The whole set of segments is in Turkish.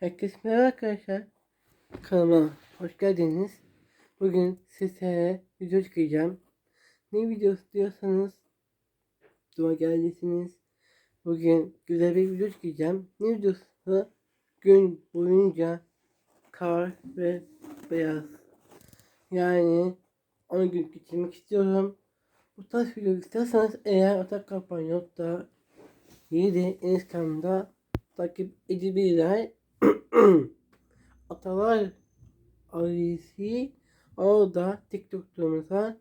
Herkese merhaba arkadaşlar. Kanalıma hoş geldiniz. Bugün sizlere video çekeceğim. Ne videosu diyorsanız dua geldiniz. Bugün güzel bir video çekeceğim. Ne videosu? Gün boyunca kar ve beyaz. Yani 10 gün geçirmek istiyorum. Bu tarz video istiyorsanız eğer atak kampanyada 7 Instagram'da takip edebilirler. Atalar ailesi orada TikTok'larımıza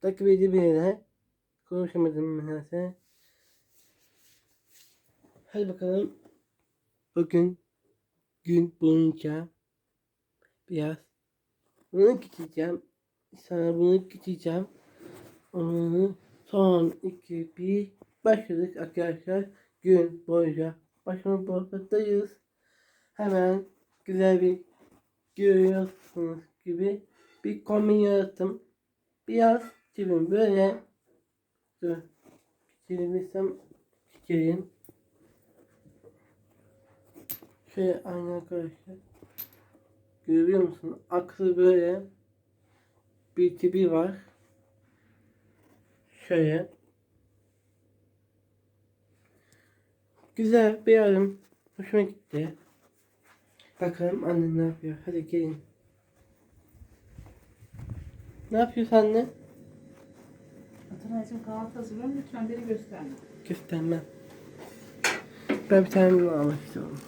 takip edebilirler. Konuşamadım nedense. Hadi bakalım. Bugün gün boyunca biraz bunu geçeceğim. Sana bunu geçeceğim. Onu son 2 1 başladık arkadaşlar. Gün boyunca başlamadayız. Hemen güzel bir görüyorsunuz gibi bir kombin yarattım. Biraz çevim böyle dur çevirmişsem çevireyim. Şöyle aynı arkadaşlar. Görüyor musun? Aklı böyle bir tipi var. Şöyle. Güzel adım. Hoşuma gitti. Bakalım anne ne yapıyor. Hadi gelin. Ne yapıyorsun anne? Atanay'cığım kahvaltı hazırlıyorum. Lütfen biri gösterme. Göstermem. Ben bir tane bunu almak istiyorum.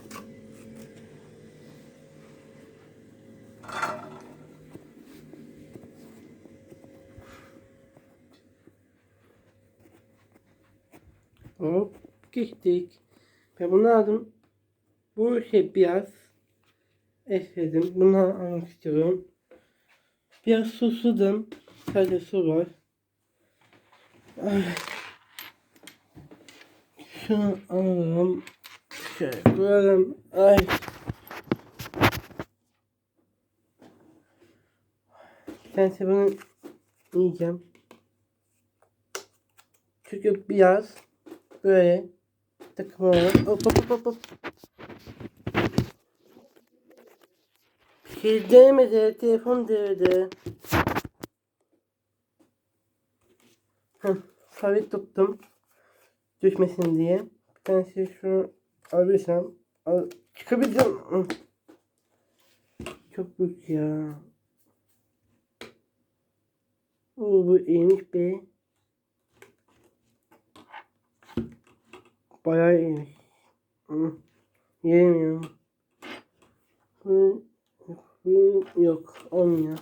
Hop geçtik. Ben bunu aldım. Bu şey biraz esledim. Bunu almak istiyorum. Biraz susadım. Sadece su var. Ay. Şunu alalım. Şöyle koyalım. Ay. Ben bunu yiyeceğim. Çünkü biraz böyle takımlar. Hop hop hop hop hop. Değmedi. Telefon değmedi. Heh, sabit tuttum düşmesin diye. Bir tanesi şunu alabilirsem al, çıkabileceğim. Çok büyük ya. Oo, bu iyiymiş be. Bayağı. Hı. Yiyemiyorum. Yok olmuyor.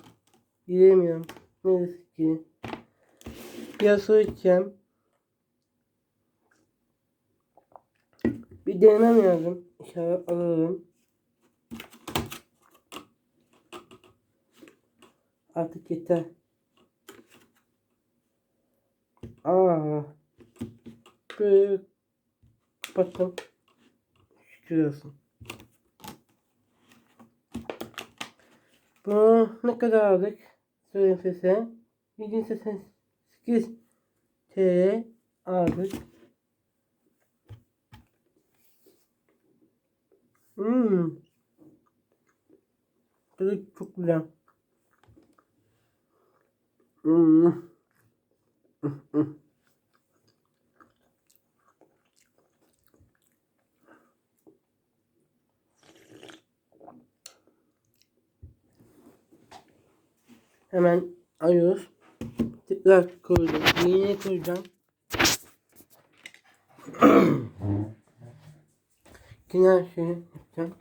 Yiyemiyorum. Ne ki. Biraz su içeceğim. Bir denemem lazım. İnşallah alırım. Artık yeter. Aa. Böyle kapattım. Şükür olsun. Bunu ne kadar aldık? Söyleyeyim size. 788 TL aldık. Hmm. Çok güzel. Hmm. Hemen alıyoruz. Tekrar koydum. Yine koyacağım. Yine şeyi yapacağım.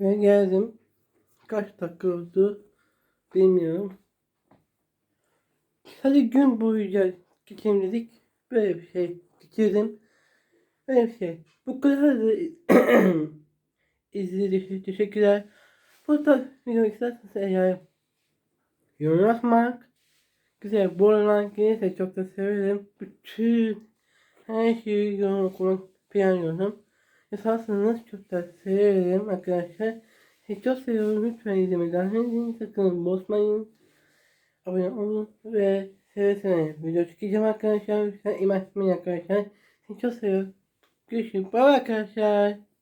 Ve geldim. Kaç dakika oldu bilmiyorum. Hadi gün boyunca geçeyim dedik. Böyle bir şey geçirdim. Böyle bir şey. Bu kadar da izlediğiniz için teşekkürler. Bu tarz video isterseniz eğer yorum yapmak güzel borular gelirse çok da severim. Bütün her şeyi yorum okumak planlıyorum. Esasında çok da severim arkadaşlar. Sizi çok seviyorum. Lütfen izlemeyi devam edin. Sakın bozmayın. Abone olun ve seve seve video çekeceğim arkadaşlar. Lütfen etmeyin arkadaşlar. Sizi çok seviyorum. Görüşürüz. Bye arkadaşlar.